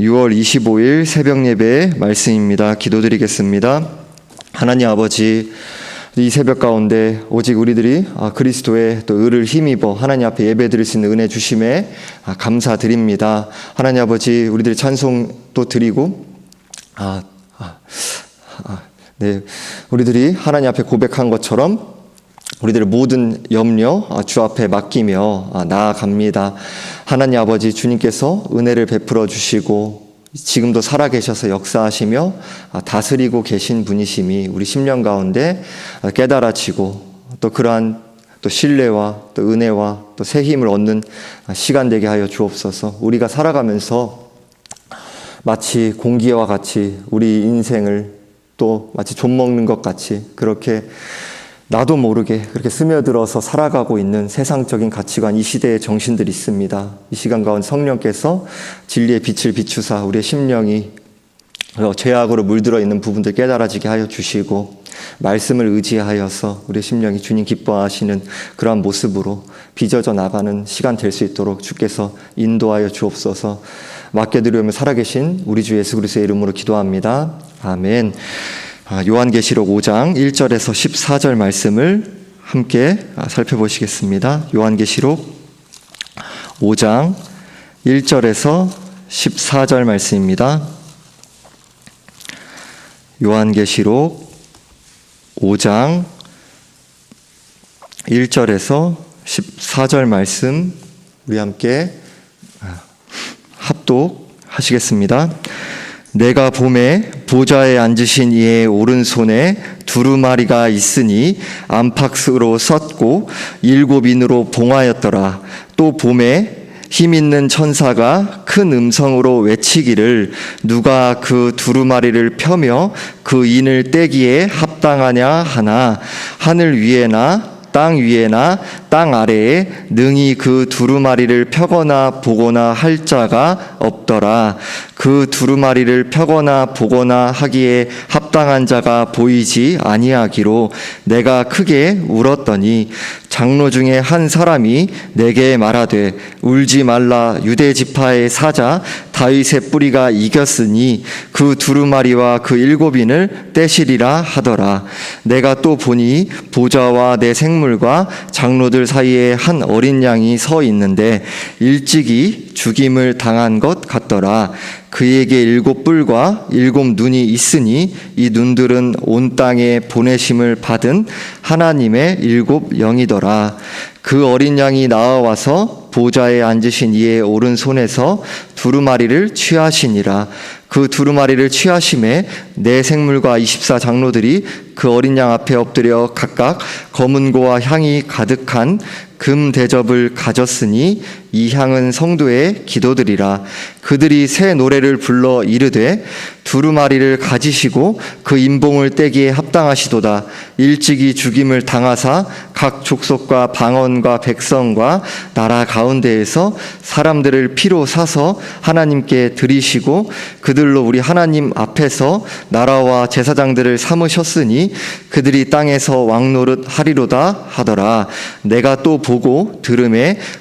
6월 25일 새벽 예배 말씀입니다. 기도드리겠습니다. 하나님 아버지 이 새벽 가운데 오직 우리들이 아, 그리스도의 또 의를 힘입어 하나님 앞에 예배 드릴 수 있는 은혜 주심에 아, 감사드립니다. 하나님 아버지 우리들이 찬송도 드리고 아, 아, 아, 네 우리들이 하나님 앞에 고백한 것처럼 우리들의 모든 염려 아, 주 앞에 맡기며 아, 나아갑니다. 하나님 아버지 주님께서 은혜를 베풀어 주시고 지금도 살아계셔서 역사하시며 아, 다스리고 계신 분이심이 우리 10년 가운데 깨달아지고 또 그러한 또 신뢰와 또 은혜와 또 새 힘을 얻는 시간 되게 하여 주옵소서. 우리가 살아가면서 마치 공기와 같이 우리 인생을 또 마치 좀 먹는 것 같이 그렇게 나도 모르게 그렇게 스며들어서 살아가고 있는 세상적인 가치관 이 시대의 정신들이 있습니다. 이 시간 가운데 성령께서 진리의 빛을 비추사 우리의 심령이 죄악으로 물들어 있는 부분들 깨달아지게 하여 주시고 말씀을 의지하여서 우리의 심령이 주님 기뻐하시는 그러한 모습으로 빚어져 나가는 시간 될 수 있도록 주께서 인도하여 주옵소서 맡겨드리며 살아계신 우리 주 예수 그리스도의 이름으로 기도합니다. 아멘. 아, 요한계시록 5장 1절에서 14절 말씀을 함께 아, 살펴보시겠습니다. 요한계시록 5장 1절에서 14절 말씀입니다. 요한계시록 5장 1절에서 14절 말씀 우리 함께 아, 합독하시겠습니다. 내가 봄에 보좌에 앉으신 이의 오른손에 두루마리가 있으니 안팎으로 섰고 일곱 인으로 봉하였더라. 또 봄에 힘 있는 천사가 큰 음성으로 외치기를 누가 그 두루마리를 펴며 그 인을 떼기에 합당하냐 하나 하늘 위에나 땅 위에나 땅 아래에 능히 그 두루마리를 펴거나 보거나 할 자가 없더라. 그 두루마리를 펴거나 보거나 하기에 합당한 자가 보이지 아니하기로 내가 크게 울었더니 장로 중에 한 사람이 내게 말하되 울지 말라 유대 지파의 사자 다윗의 뿌리가 이겼으니 그 두루마리와 그 일곱인을 떼시리라 하더라. 내가 또 보니 보좌와 내 생물과 장로들 사이에 한 어린 양이 서 있는데 일찍이 죽임을 당한 것 같 더라. 그에게 일곱 뿔과 일곱 눈이 있으니 이 눈들은 온 땅에 보내심을 받은 하나님의 일곱 영이더라. 그 어린 양이 나와와서 보좌에 앉으신 이의 오른손에서 두루마리를 취하시니라. 그 두루마리를 취하심에 내 생물과 24 장로들이 그 어린 양 앞에 엎드려 각각 검은 고와 향이 가득한 금 대접을 가졌으니 이 향은 성도의 기도들이라. 그들이 새 노래를 불러 이르되 두루마리를 가지시고 그 인봉을 떼기에 합당하시도다. 일찍이 죽임을 당하사 각 족속과 방언과 백성과 나라 가운데에서 사람들을 피로 사서 하나님께 드리시고 그들로 우리 하나님 앞에서 나라와 제사장들을 삼으셨으니 그들이 땅에서 왕노릇 하리로다 하더라. 내가 또 보고 들음에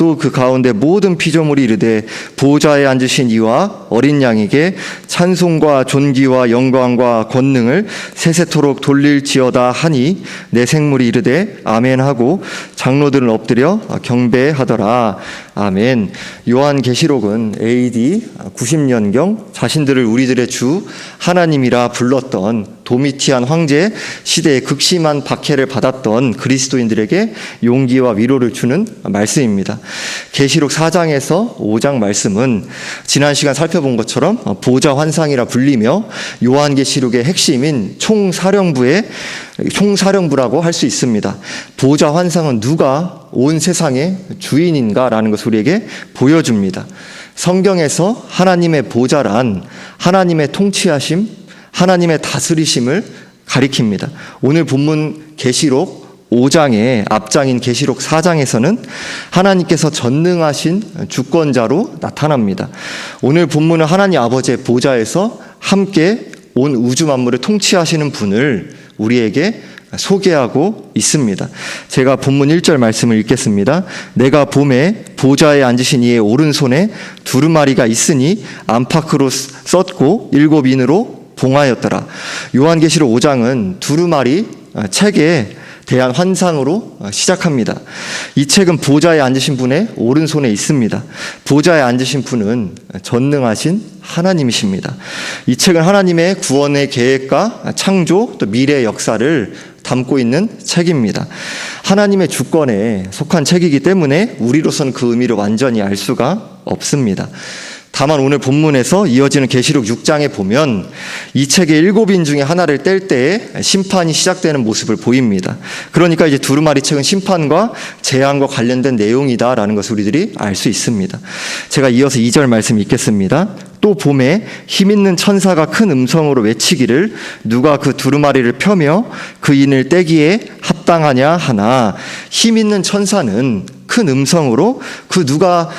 또 그 가운데 모든 피조물이 이르되 보좌에 앉으신 이와 어린 양에게 찬송과 존귀와 영광과 권능을 세세토록 돌릴지어다 하니 내 생물이 이르되 아멘 하고 장로들은 엎드려 경배하더라 아멘 요한계시록은 AD 90년경 자신들을 우리들의 주 하나님이라 불렀던 도미티안 황제 시대의 극심한 박해를 받았던 그리스도인들에게 용기와 위로를 주는 말씀입니다. 계시록 4장에서 5장 말씀은 지난 시간 살펴본 것처럼 보좌 환상이라 불리며 요한계시록의 핵심인 총사령부의 총사령부라고 할 수 있습니다. 보좌 환상은 누가 온 세상의 주인인가라는 것을 우리에게 보여줍니다. 성경에서 하나님의 보좌란 하나님의 통치하심, 하나님의 다스리심을 가리킵니다. 오늘 본문 계시록 5장의 앞장인 계시록 4장에서는 하나님께서 전능하신 주권자로 나타납니다. 오늘 본문은 하나님 아버지의 보좌에서 함께 온 우주 만물을 통치하시는 분을 우리에게 소개하고 있습니다. 제가 본문 1절 말씀을 읽겠습니다. 내가 봄에 보좌에 앉으신 이의 오른손에 두루마리가 있으니 안팎으로 썼고 일곱 인으로 봉하였더라. 요한계시록 5장은 두루마리 책에 대한 환상으로 시작합니다. 이 책은 보좌에 앉으신 분의 오른손에 있습니다. 보좌에 앉으신 분은 전능하신 하나님이십니다. 이 책은 하나님의 구원의 계획과 창조 또 미래의 역사를 담고 있는 책입니다. 하나님의 주권에 속한 책이기 때문에 우리로서는 그 의미를 완전히 알 수가 없습니다. 다만 오늘 본문에서 이어지는 계시록 6장에 보면 이 책의 일곱인 중에 하나를 뗄 때에 심판이 시작되는 모습을 보입니다. 그러니까 이제 두루마리 책은 심판과 재앙과 관련된 내용이다라는 것을 우리들이 알 수 있습니다. 제가 이어서 2절 말씀 읽겠습니다. 또 봄에 힘 있는 천사가 큰 음성으로 외치기를 누가 그 두루마리를 펴며 그 인을 떼기에 합당하냐 하나 힘 있는 천사는 큰 음성으로 그 누가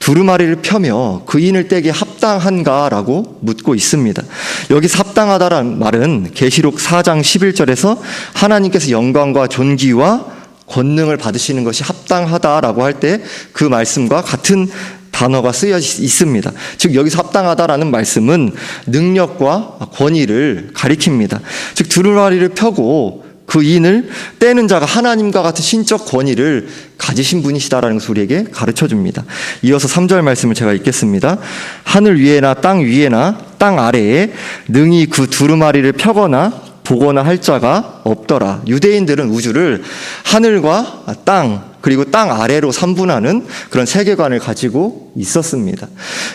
두루마리를 펴며 그 인을 떼기 합당한가라고 묻고 있습니다. 여기서 합당하다라는 말은 계시록 4장 11절에서 하나님께서 영광과 존귀와 권능을 받으시는 것이 합당하다라고 할 때 그 말씀과 같은 단어가 쓰여 있습니다. 즉 여기서 합당하다라는 말씀은 능력과 권위를 가리킵니다. 즉 두루마리를 펴고 그 인을 떼는 자가 하나님과 같은 신적 권위를 가지신 분이시다라는 것을 우리에게 가르쳐 줍니다. 이어서 3절 말씀을 제가 읽겠습니다. 하늘 위에나 땅 위에나 땅 아래에 능히 그 두루마리를 펴거나 보거나 할 자가 없더라. 유대인들은 우주를 하늘과 땅, 그리고 땅 아래로 삼분하는 그런 세계관을 가지고 있었습니다.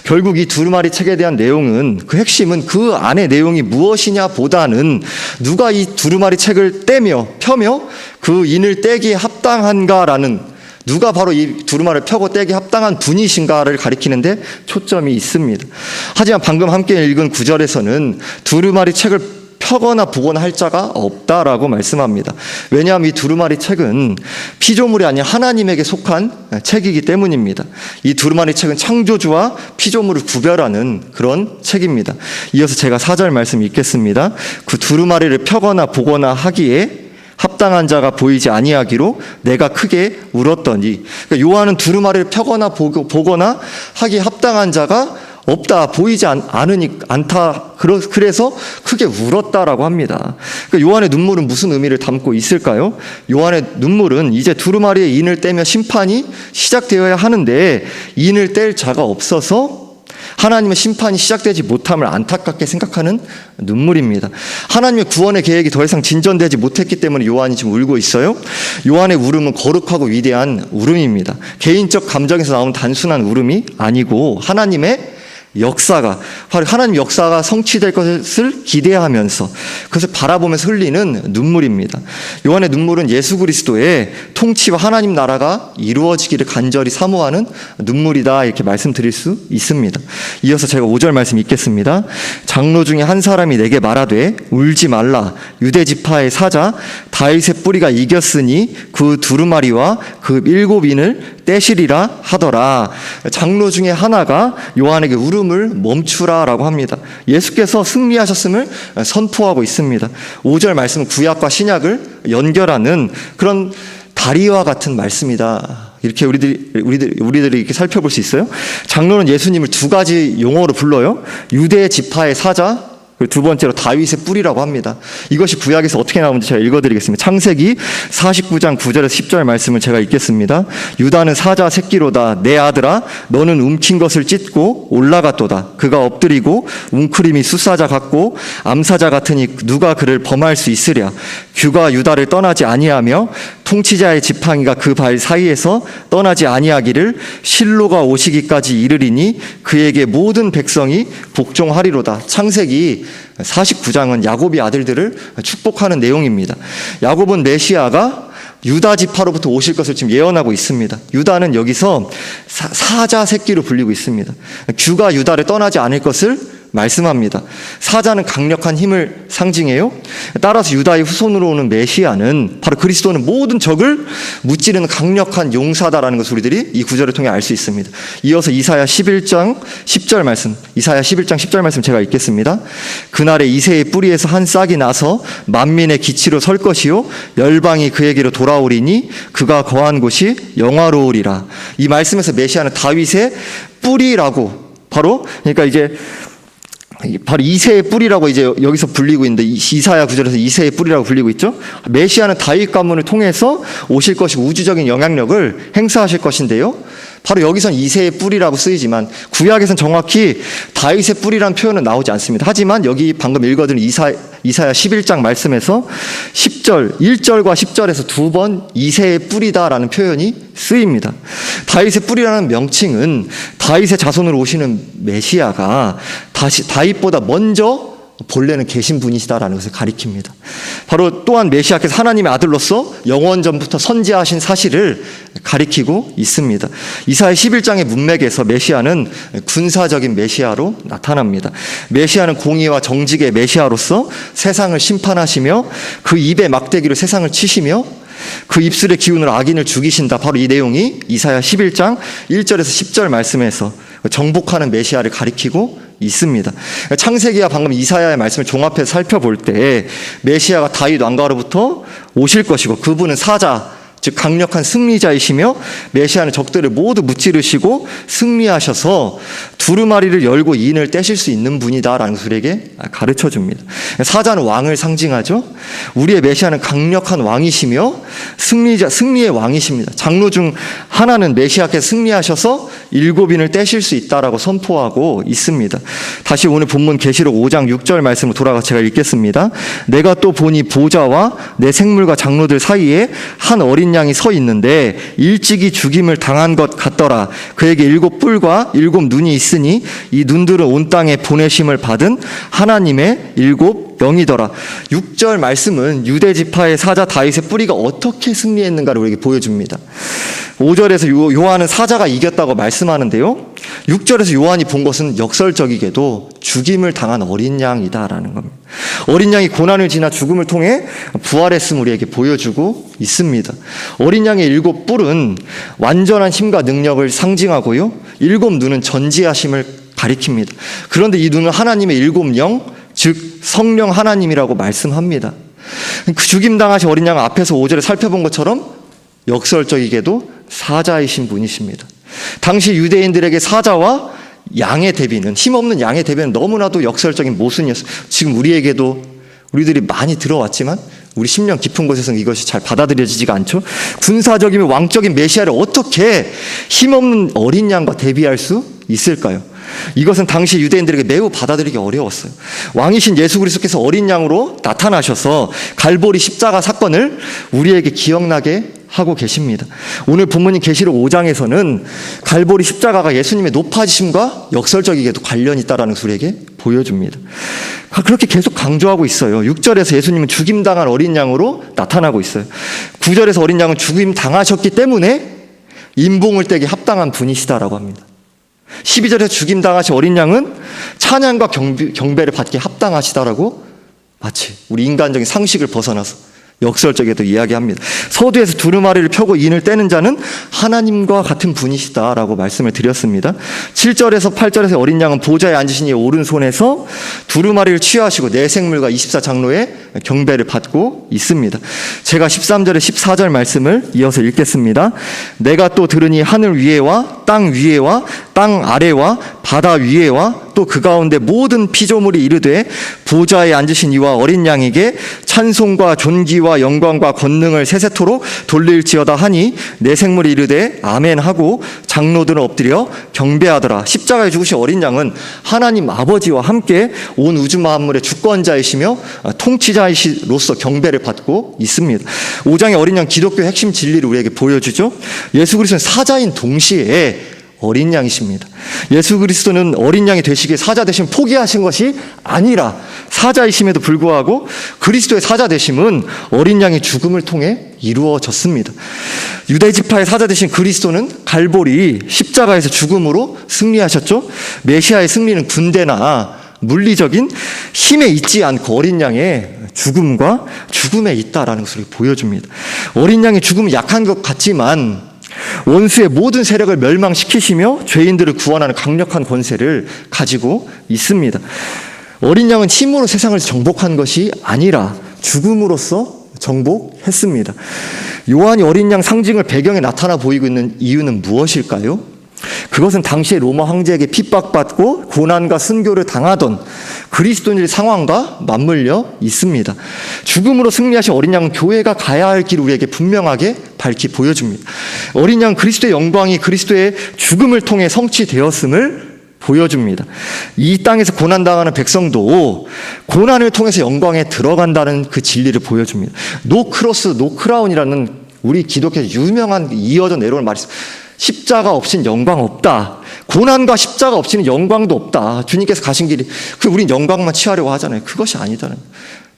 결국 이 두루마리 책에 대한 내용은 그 핵심은 그 안의 내용이 무엇이냐 보다는 누가 이 두루마리 책을 떼며 펴며 그 인을 떼기에 합당한가라는 누가 바로 이 두루마리를 펴고 떼기 합당한 분이신가를 가리키는데 초점이 있습니다. 하지만 방금 함께 읽은 구절에서는 두루마리 책을 펴거나 보거나 할 자가 없다라고 말씀합니다. 왜냐하면 이 두루마리 책은 피조물이 아닌 하나님에게 속한 책이기 때문입니다. 이 두루마리 책은 창조주와 피조물을 구별하는 그런 책입니다. 이어서 제가 사절 말씀 읽겠습니다. 그 두루마리를 펴거나 보거나 하기에 합당한 자가 보이지 아니하기로 내가 크게 울었더니 그러니까 요한은 두루마리를 펴거나 보거나 하기에 합당한 자가 없다 보이지 않, 않으니 않다 그래서 크게 울었다라고 합니다. 그러니까 요한의 눈물은 무슨 의미를 담고 있을까요? 요한의 눈물은 이제 두루마리의 인을 떼며 심판이 시작되어야 하는데 인을 뗄 자가 없어서 하나님의 심판이 시작되지 못함을 안타깝게 생각하는 눈물입니다. 하나님의 구원의 계획이 더 이상 진전되지 못했기 때문에 요한이 지금 울고 있어요. 요한의 울음은 거룩하고 위대한 울음입니다. 개인적 감정에서 나온 단순한 울음이 아니고 하나님의 역사가 바로 하나님 역사가 성취될 것을 기대하면서 그것을 바라보면서 흘리는 눈물입니다. 요한의 눈물은 예수 그리스도의 통치와 하나님 나라가 이루어지기를 간절히 사모하는 눈물이다 이렇게 말씀드릴 수 있습니다. 이어서 제가 5절 말씀 읽겠습니다. 장로 중에 한 사람이 내게 말하되 울지 말라 유대 지파의 사자 다윗의 뿌리가 이겼으니 그 두루마리와 그 일곱 인을 떼시리라 하더라. 장로 중에 하나가 요한에게 울음을 멈추라라고 합니다. 예수께서 승리하셨음을 선포하고 있습니다. 5절 말씀은 구약과 신약을 연결하는 그런 다리와 같은 말씀이다. 이렇게 우리들이 우리들 우리들이 이렇게 살펴볼 수 있어요. 장로는 예수님을 두 가지 용어로 불러요. 유대 지파의 사자, 두 번째로 다윗의 뿌리라고 합니다. 이것이 구약에서 어떻게 나오는지 제가 읽어드리겠습니다. 창세기 49장 9절에서 10절 말씀을 제가 읽겠습니다. 유다는 사자 새끼로다. 내 아들아, 너는 움킨 것을 찢고 올라갔도다. 그가 엎드리고 웅크림이 숫사자 같고 암사자 같으니 누가 그를 범할 수 있으랴. 규가 유다를 떠나지 아니하며 통치자의 지팡이가 그 발 사이에서 떠나지 아니하기를 실로가 오시기까지 이르리니 그에게 모든 백성이 복종하리로다. 창세기 49장은 야곱이 아들들을 축복하는 내용입니다. 야곱은 메시아가 유다 지파로부터 오실 것을 지금 예언하고 있습니다. 유다는 여기서 사, 자 새끼로 불리고 있습니다. 규가 유다를 떠나지 않을 것을 말씀합니다. 사자는 강력한 힘을 상징해요. 따라서 유다의 후손으로 오는 메시아는 바로 그리스도는 모든 적을 무찌르는 강력한 용사다라는 것을 우리들이 이 구절을 통해 알 수 있습니다. 이어서 이사야 11장 10절 말씀, 이사야 11장 10절 말씀 제가 읽겠습니다. 그날에 이새의 뿌리에서 한 싹이 나서 만민의 기치로 설 것이요 열방이 그에게로 돌아오리니 그가 거한 곳이 영화로우리라. 이 말씀에서 메시아는 다윗의 뿌리라고 바로 그러니까 이제 바로 이세의 뿌리라고 이제 여기서 불리고 있는데 이사야 구절에서 이세의 뿌리라고 불리고 있죠. 메시아는 다윗 가문을 통해서 오실 것이고 우주적인 영향력을 행사하실 것인데요. 바로 여기선 이세의 뿌리라고 쓰이지만 구약에선 정확히 다윗의 뿌리라는 표현은 나오지 않습니다. 하지만 여기 방금 읽어드린 이사, 이사야 11장 말씀에서 10절, 1절과 10절에서 두 번 이세의 뿌리다라는 표현이 쓰입니다. 다윗의 뿌리라는 명칭은 다윗의 자손으로 오시는 메시아가 다시 다윗보다 먼저 본래는 계신 분이시다라는 것을 가리킵니다. 바로 또한 메시아께서 하나님의 아들로서 영원 전부터 선지하신 사실을 가리키고 있습니다. 이사야 11장의 문맥에서 메시아는 군사적인 메시아로 나타납니다. 메시아는 공의와 정직의 메시아로서 세상을 심판하시며 그 입의 막대기로 세상을 치시며 그 입술의 기운으로 악인을 죽이신다. 바로 이 내용이 이사야 11장 1절에서 10절 말씀에서 정복하는 메시아를 가리키고 있습니다. 창세기와 방금 이사야의 말씀을 종합해서 살펴볼 때 메시아가 다윗 왕가로부터 오실 것이고 그분은 사자 즉 강력한 승리자이시며 메시아는 적들을 모두 무찌르시고 승리하셔서 두루마리를 열고 인을 떼실 수 있는 분이다라는 우리에게 가르쳐 줍니다. 사자는 왕을 상징하죠. 우리의 메시아는 강력한 왕이시며 승리자 승리의 왕이십니다. 장로 중 하나는 메시아께서 승리하셔서 일곱인을 떼실 수 있다라고 선포하고 있습니다. 다시 오늘 본문 계시록 5장 6절 말씀을 돌아가 제가 읽겠습니다. 내가 또 보니 보좌와 내 생물과 장로들 사이에 한 어린 양이 서 있는데 일찍이 죽임을 당한 것 같더라. 그에게 일곱 뿔과 일곱 눈이 있으니 이 눈들은 온 땅에 보내심을 받은 하나님의 일곱 영이더라. 6절 말씀은 유대 지파의 사자 다윗의 뿌리가 어떻게 승리했는가를 우리에게 보여줍니다. 5절에서 요한은 사자가 이겼다고 말씀하는데요. 6절에서 요한이 본 것은 역설적이게도 죽임을 당한 어린 양이다라는 겁니다. 어린 양이 고난을 지나 죽음을 통해 부활했음을 우리에게 보여주고 있습니다. 어린 양의 일곱 뿔은 완전한 힘과 능력을 상징하고요. 일곱 눈은 전지하심을 가리킵니다. 그런데 이 눈은 하나님의 일곱 영, 즉 성령 하나님이라고 말씀합니다. 그 죽임 당하신 어린 양 앞에서 5절에 살펴본 것처럼 역설적이게도 사자이신 분이십니다. 당시 유대인들에게 사자와 양의 대비는 힘없는 양의 대비는 너무나도 역설적인 모순이었어요. 지금 우리에게도 우리들이 많이 들어왔지만 우리 심령 깊은 곳에서는 이것이 잘 받아들여지지가 않죠. 군사적이면 왕적인 메시아를 어떻게 힘없는 어린 양과 대비할 수 있을까요? 이것은 당시 유대인들에게 매우 받아들이기 어려웠어요. 왕이신 예수 그리스도께서 어린 양으로 나타나셔서 갈보리 십자가 사건을 우리에게 기억나게 하고 계십니다. 오늘 본문인 계시록 5장에서는 갈보리 십자가가 예수님의 높아지심과 역설적이게도 관련이 있다라는 우리에게 보여줍니다. 그렇게 계속 강조하고 있어요. 6절에서 예수님은 죽임 당한 어린 양으로 나타나고 있어요. 9절에서 어린 양은 죽임 당하셨기 때문에 인봉을 떼기 합당한 분이시다라고 합니다. 12절에서 죽임 당하신 어린 양은 찬양과 경배, 를 받기 합당하시다라고 마치 우리 인간적인 상식을 벗어나서 역설적에도 이야기합니다. 서두에서 두루마리를 펴고 인을 떼는 자는 하나님과 같은 분이시다라고 말씀을 드렸습니다. 7절에서 8절에서 어린 양은 보좌에 앉으신 이 오른손에서 두루마리를 취하시고 내 생물과 24장로의 경배를 받고 있습니다. 제가 13절에 14절 말씀을 이어서 읽겠습니다. 내가 또 들으니 하늘 위에와 땅 위에와 땅 아래와 바다 위에와 또 그 가운데 모든 피조물이 이르되 보좌에 앉으신 이와 어린 양에게 찬송과 존귀와 영광과 권능을 세세토록 돌릴지어다 하니 내 생물이 이르되 아멘 하고 장로들은 엎드려 경배하더라. 십자가에 죽으신 어린 양은 하나님 아버지와 함께 온 우주 만물의 주권자이시며 통치자이시로서 경배를 받고 있습니다. 5장의 어린 양 기독교의 핵심 진리를 우리에게 보여주죠. 예수 그리스도는 사자인 동시에 어린 양이십니다. 예수 그리스도는 어린 양이 되시기에 사자 대신 포기하신 것이 아니라 사자이심에도 불구하고 그리스도의 사자 되심은 어린 양의 죽음을 통해 이루어졌습니다. 유대 지파의 사자 되신 그리스도는 갈보리 십자가에서 죽음으로 승리하셨죠. 메시아의 승리는 군대나 물리적인 힘에 있지 않고 어린 양의 죽음과 죽음에 있다라는 것을 보여줍니다. 어린 양의 죽음은 약한 것 같지만 원수의 모든 세력을 멸망시키시며 죄인들을 구원하는 강력한 권세를 가지고 있습니다. 어린 양은 힘으로 세상을 정복한 것이 아니라 죽음으로써 정복했습니다. 요한이 어린 양 상징을 배경에 나타나 보이고 있는 이유는 무엇일까요? 그것은 당시의 로마 황제에게 핍박받고 고난과 순교를 당하던 그리스도인의 상황과 맞물려 있습니다. 죽음으로 승리하신 어린 양은 교회가 가야 할 길을 우리에게 분명하게 밝히 보여줍니다. 어린 양 그리스도의 영광이 그리스도의 죽음을 통해 성취되었음을 보여줍니다. 이 땅에서 고난당하는 백성도 고난을 통해서 영광에 들어간다는 그 진리를 보여줍니다. 노 크로스, 노 크라운이라는 우리 기독교 유명한 이어져 내려오는 말이 있어요. 십자가 없인 영광 없다. 고난과 십자가 없이는 영광도 없다. 주님께서 가신 길이 그 우린 영광만 취하려고 하잖아요. 그것이 아니다는.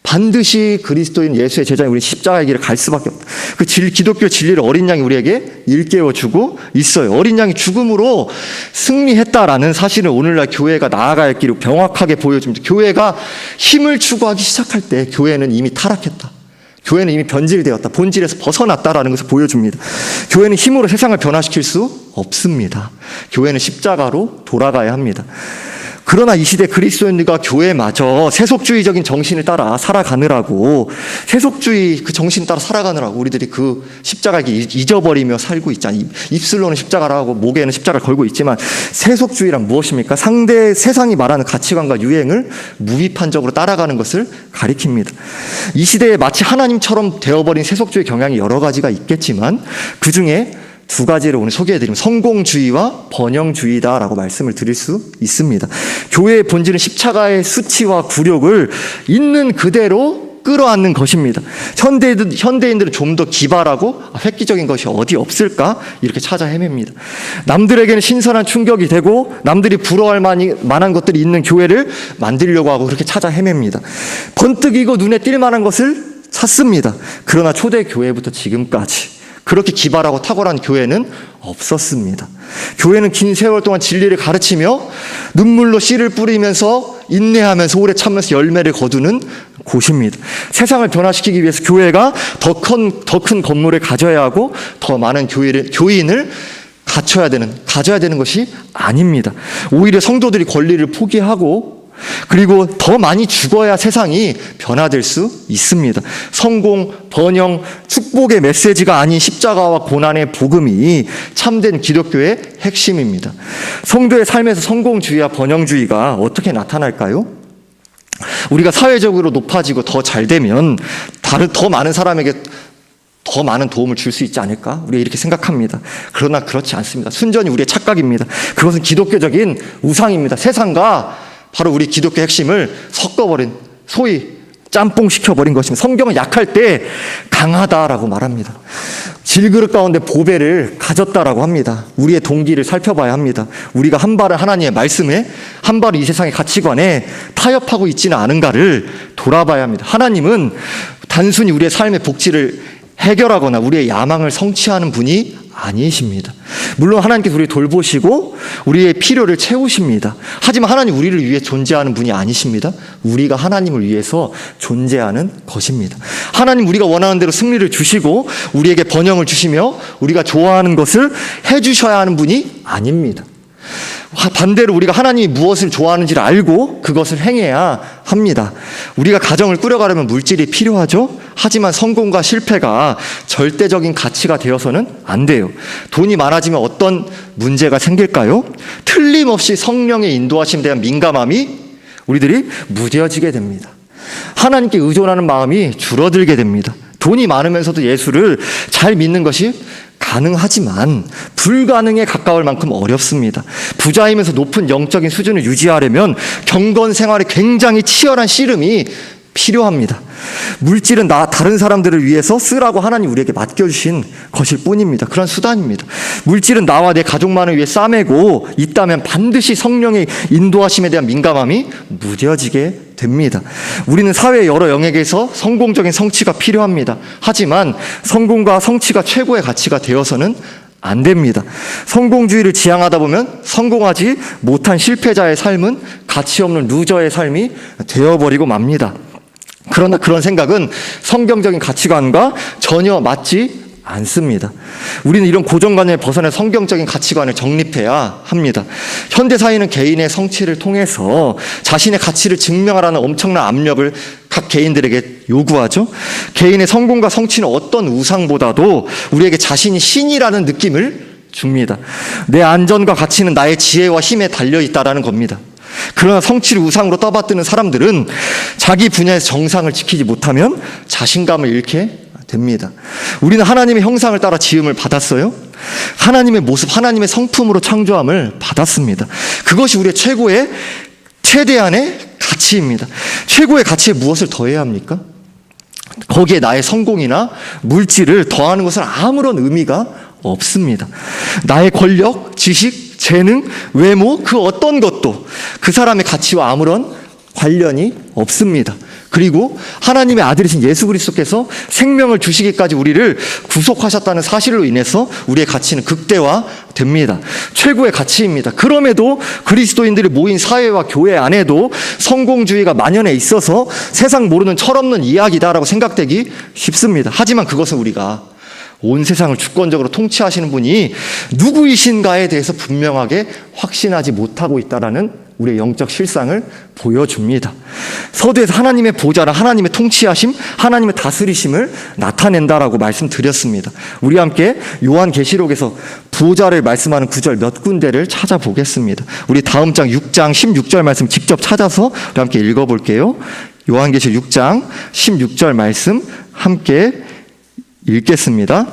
반드시 그리스도인 예수의 제자인 우리 십자가의 길을 갈 수밖에 없다. 그 진, 기독교 진리를 어린 양이 우리에게 일깨워 주고 있어요. 어린 양이 죽음으로 승리했다라는 사실을 오늘날 교회가 나아갈 길을 명확하게 보여줍니다. 교회가 힘을 추구하기 시작할 때 교회는 이미 타락했다. 교회는 이미 변질되었다. 본질에서 벗어났다라는 것을 보여줍니다. 교회는 힘으로 세상을 변화시킬 수 없습니다. 교회는 십자가로 돌아가야 합니다. 그러나 이 시대 그리스도인들과 교회마저 세속주의적인 정신을 따라 살아가느라고 세속주의 그 정신 따라 살아가느라고 우리들이 그 십자가를 잊어버리며 살고 있잖아요. 입술로는 십자가를 하고 목에는 십자가를 걸고 있지만 세속주의란 무엇입니까? 상대 세상이 말하는 가치관과 유행을 무비판적으로 따라가는 것을 가리킵니다. 이 시대에 마치 하나님처럼 되어버린 세속주의 경향이 여러 가지가 있겠지만 그 중에 두 가지를 오늘 소개해드리면 성공주의와 번영주의다라고 말씀을 드릴 수 있습니다. 교회의 본질은 십자가의 수치와 굴욕을 있는 그대로 끌어안는 것입니다. 현대인들, 현대인들은 좀 더 기발하고 획기적인 것이 어디 없을까? 이렇게 찾아 헤맵니다. 남들에게는 신선한 충격이 되고 남들이 부러워할 만한 것들이 있는 교회를 만들려고 하고 그렇게 찾아 헤맵니다. 번뜩이고 눈에 띌 만한 것을 찾습니다. 그러나 초대 교회부터 지금까지 그렇게 기발하고 탁월한 교회는 없었습니다. 교회는 긴 세월 동안 진리를 가르치며 눈물로 씨를 뿌리면서 인내하면서 오래 참면서 열매를 거두는 곳입니다. 세상을 변화시키기 위해서 교회가 더 큰, 더 큰 건물을 가져야 하고 더 많은 교회를, 교인을 갖춰야 되는, 가져야 되는 것이 아닙니다. 오히려 성도들이 권리를 포기하고 그리고 더 많이 죽어야 세상이 변화될 수 있습니다. 성공, 번영, 축복의 메시지가 아닌 십자가와 고난의 복음이 참된 기독교의 핵심입니다. 성도의 삶에서 성공주의와 번영주의가 어떻게 나타날까요? 우리가 사회적으로 높아지고 더 잘 되면 다른 더 많은 사람에게 더 많은 도움을 줄 수 있지 않을까? 우리가 이렇게 생각합니다. 그러나 그렇지 않습니다. 순전히 우리의 착각입니다. 그것은 기독교적인 우상입니다. 세상과 바로 우리 기독교 핵심을 섞어버린 소위 짬뽕 시켜버린 것입니다. 성경은 약할 때 강하다라고 말합니다. 질그릇 가운데 보배를 가졌다라고 합니다. 우리의 동기를 살펴봐야 합니다. 우리가 한 발을 하나님의 말씀에 한 발을 이 세상의 가치관에 타협하고 있지는 않은가를 돌아봐야 합니다. 하나님은 단순히 우리의 삶의 복지를 해결하거나 우리의 야망을 성취하는 분이 아니십니다. 물론 하나님께서 우리 돌보시고 우리의 필요를 채우십니다. 하지만 하나님 우리를 위해 존재하는 분이 아니십니다. 우리가 하나님을 위해서 존재하는 것입니다. 하나님 우리가 원하는 대로 승리를 주시고 우리에게 번영을 주시며 우리가 좋아하는 것을 해주셔야 하는 분이 아닙니다. 반대로 우리가 하나님이 무엇을 좋아하는지를 알고 그것을 행해야 합니다. 우리가 가정을 꾸려가려면 물질이 필요하죠? 하지만 성공과 실패가 절대적인 가치가 되어서는 안 돼요. 돈이 많아지면 어떤 문제가 생길까요? 틀림없이 성령의 인도하심에 대한 민감함이 우리들이 무뎌지게 됩니다. 하나님께 의존하는 마음이 줄어들게 됩니다. 돈이 많으면서도 예수를 잘 믿는 것이 가능하지만 불가능에 가까울 만큼 어렵습니다. 부자이면서 높은 영적인 수준을 유지하려면 경건 생활에 굉장히 치열한 씨름이 필요합니다. 물질은 나 다른 사람들을 위해서 쓰라고 하나님 우리에게 맡겨주신 것일 뿐입니다. 그런 수단입니다. 물질은 나와 내 가족만을 위해 싸매고 있다면 반드시 성령의 인도하심에 대한 민감함이 무뎌지게 됩니다. 우리는 사회 여러 영역에서 성공적인 성취가 필요합니다. 하지만 성공과 성취가 최고의 가치가 되어서는 안 됩니다. 성공주의를 지향하다 보면 성공하지 못한 실패자의 삶은 가치 없는 루저의 삶이 되어버리고 맙니다. 그러나 그런 생각은 성경적인 가치관과 전혀 맞지 않습니다. 우리는 이런 고정관념에 벗어나 성경적인 가치관을 정립해야 합니다. 현대 사회는 개인의 성취를 통해서 자신의 가치를 증명하라는 엄청난 압력을 각 개인들에게 요구하죠. 개인의 성공과 성취는 어떤 우상보다도 우리에게 자신이 신이라는 느낌을 줍니다. 내 안전과 가치는 나의 지혜와 힘에 달려 있다라는 겁니다. 그러나 성취를 우상으로 떠받드는 사람들은 자기 분야에서 정상을 지키지 못하면 자신감을 잃게 됩니다. 우리는 하나님의 형상을 따라 지음을 받았어요. 하나님의 모습, 하나님의 성품으로 창조함을 받았습니다. 그것이 우리의 최고의 최대한의 가치입니다. 최고의 가치에 무엇을 더해야 합니까? 거기에 나의 성공이나 물질을 더하는 것은 아무런 의미가 없습니다. 나의 권력, 지식, 재능, 외모, 그 어떤 것도 그 사람의 가치와 아무런 관련이 없습니다. 그리고 하나님의 아들이신 예수 그리스도께서 생명을 주시기까지 우리를 구속하셨다는 사실로 인해서 우리의 가치는 극대화됩니다. 최고의 가치입니다. 그럼에도 그리스도인들이 모인 사회와 교회 안에도 성공주의가 만연해 있어서 세상 모르는 철없는 이야기다라고 생각되기 쉽습니다. 하지만 그것은 우리가 온 세상을 주권적으로 통치하시는 분이 누구이신가에 대해서 분명하게 확신하지 못하고 있다라는 우리의 영적 실상을 보여줍니다. 서두에서 하나님의 보좌라 하나님의 통치하심, 하나님의 다스리심을 나타낸다라고 말씀드렸습니다. 우리 함께 요한 계시록에서 보좌를 말씀하는 구절 몇 군데를 찾아보겠습니다. 우리 다음 장 6장 16절 말씀 직접 찾아서 우리 함께 읽어볼게요. 요한계시 6장 16절 말씀 함께 읽겠습니다.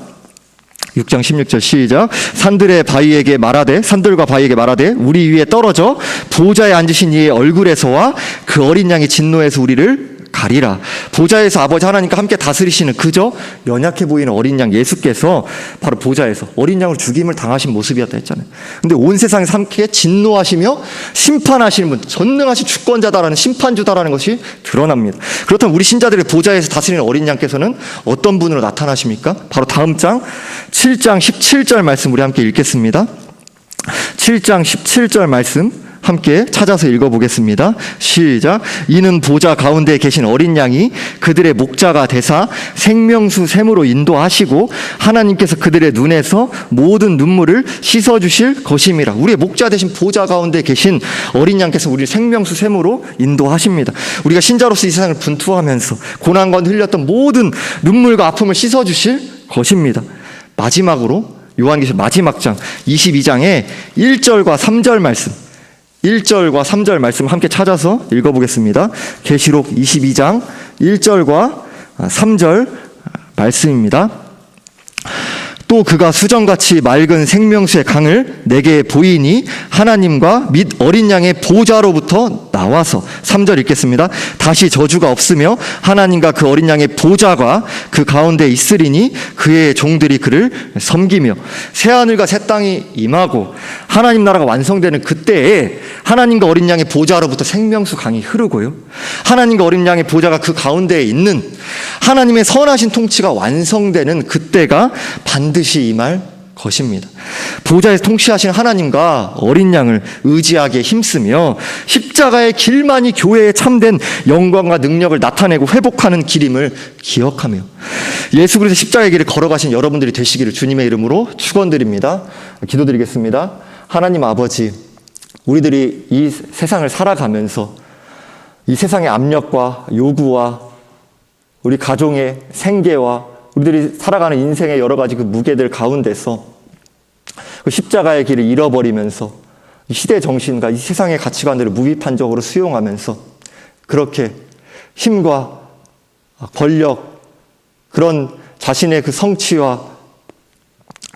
6장 16절 시작. 산들의 바위에게 말하되 산들과 바위에게 말하되 우리 위에 떨어져 보좌에 앉으신 이의 얼굴에서와 그 어린 양의 진노에서 우리를 가리라. 보좌에서 아버지 하나님과 함께 다스리시는 그저 연약해 보이는 어린 양 예수께서 바로 보좌에서 어린 양을 죽임을 당하신 모습이었다 했잖아요. 근데 온 세상에 함께 진노하시며 심판하시는 분, 전능하신 주권자다라는 심판주다라는 것이 드러납니다. 그렇다면 우리 신자들의 보좌에서 다스리는 어린 양께서는 어떤 분으로 나타나십니까? 바로 다음 장 7장 17절 말씀 우리 함께 읽겠습니다. 7장 17절 말씀 함께 찾아서 읽어보겠습니다. 시작. 이는 보좌 가운데 계신 어린 양이 그들의 목자가 되사 생명수 샘으로 인도하시고 하나님께서 그들의 눈에서 모든 눈물을 씻어주실 것임이라. 우리의 목자 되신 보좌 가운데 계신 어린 양께서 우리 생명수 샘으로 인도하십니다. 우리가 신자로서 이 세상을 분투하면서 고난과 흘렸던 모든 눈물과 아픔을 씻어주실 것입니다. 마지막으로 요한계시 마지막 장 22장의 1절과 3절 말씀 1절과 3절 말씀 함께 찾아서 읽어보겠습니다. 계시록 22장 1절과 3절 말씀입니다. 또 그가 수정같이 맑은 생명수의 강을 내게 보이니 하나님과 및 어린 양의 보좌로부터 나와서 3절 읽겠습니다. 다시 저주가 없으며 하나님과 그 어린 양의 보좌가 그 가운데 있으리니 그의 종들이 그를 섬기며 새 하늘과 새 땅이 임하고 하나님 나라가 완성되는 그때에 하나님과 어린 양의 보좌로부터 생명수 강이 흐르고요. 하나님과 어린 양의 보좌가 그 가운데에 있는 하나님의 선하신 통치가 완성되는 그때가 반드시 임할 것입니다. 보좌에서 통치하시는 하나님과 어린 양을 의지하게 힘쓰며 십자가의 길만이 교회의 참된 영광과 능력을 나타내고 회복하는 길임을 기억하며 예수 그리스도 십자가의 길을 걸어가신 여러분들이 되시기를 주님의 이름으로 축원드립니다. 기도드리겠습니다. 하나님 아버지, 우리들이 이 세상을 살아가면서 이 세상의 압력과 요구와 우리 가정의 생계와 우리들이 살아가는 인생의 여러 가지 그 무게들 가운데서 그 십자가의 길을 잃어버리면서 시대 정신과 이 세상의 가치관들을 무비판적으로 수용하면서 그렇게 힘과 권력 그런 자신의 그 성취와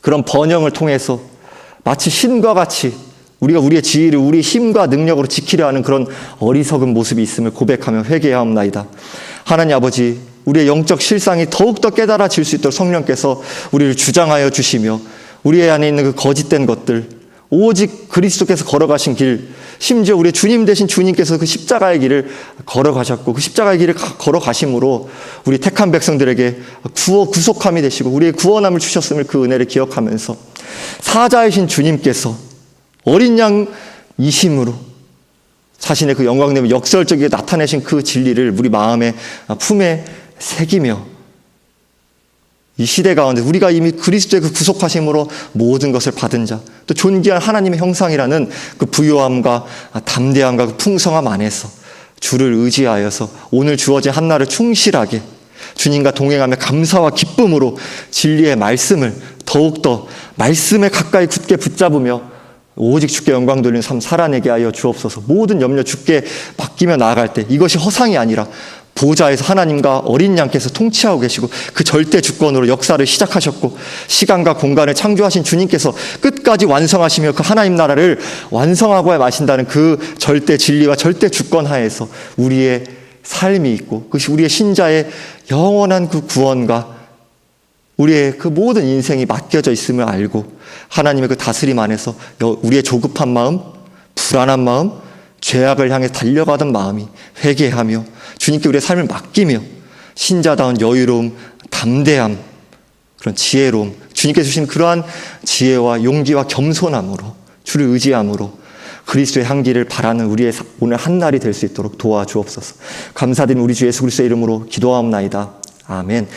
그런 번영을 통해서 마치 신과 같이 우리가 우리의 지위를 우리 힘과 능력으로 지키려 하는 그런 어리석은 모습이 있음을 고백하며 회개하옵나이다. 하나님 아버지, 우리의 영적 실상이 더욱더 깨달아질 수 있도록 성령께서 우리를 주장하여 주시며 우리 안에 있는 그 거짓된 것들, 오직 그리스도께서 걸어가신 길, 심지어 우리 주님 대신 주님께서 그 십자가의 길을 걸어가셨고 그 십자가의 길을 걸어가심으로 우리 택한 백성들에게 구워 구속함이 되시고 우리의 구원함을 주셨음을 그 은혜를 기억하면서 사자이신 주님께서 어린 양 이심으로 자신의 그 영광됨을 역설적이게 나타내신 그 진리를 우리 마음에 품에 새기며 이 시대 가운데 우리가 이미 그리스도의 그 구속하심으로 모든 것을 받은 자, 또 존귀한 하나님의 형상이라는 그 부요함과 담대함과 그 풍성함 안에서 주를 의지하여서 오늘 주어진 한날을 충실하게 주님과 동행하며 감사와 기쁨으로 진리의 말씀을 더욱더 말씀에 가까이 굳게 붙잡으며 오직 주께 영광 돌리는 삶 살아내게 하여 주옵소서. 모든 염려 주께 맡기며 나아갈 때 이것이 허상이 아니라 보좌에서 하나님과 어린 양께서 통치하고 계시고 그 절대 주권으로 역사를 시작하셨고 시간과 공간을 창조하신 주님께서 끝까지 완성하시며 그 하나님 나라를 완성하고 마신다는 그 절대 진리와 절대 주권 하에서 우리의 삶이 있고 그것이 우리의 신자의 영원한 그 구원과 우리의 그 모든 인생이 맡겨져 있음을 알고 하나님의 그 다스림 안에서 여- 우리의 조급한 마음, 불안한 마음, 죄악을 향해 달려가던 마음이 회개하며 주님께 우리의 삶을 맡기며 신자다운 여유로움, 담대함, 그런 지혜로움, 주님께 주신 그러한 지혜와 용기와 겸손함으로 주를 의지함으로 그리스도의 향기를 바라는 우리의 사- 오늘 한 날이 될 수 있도록 도와주옵소서. 감사드린 우리 주 예수 그리스도의 이름으로 기도하옵나이다. 아멘.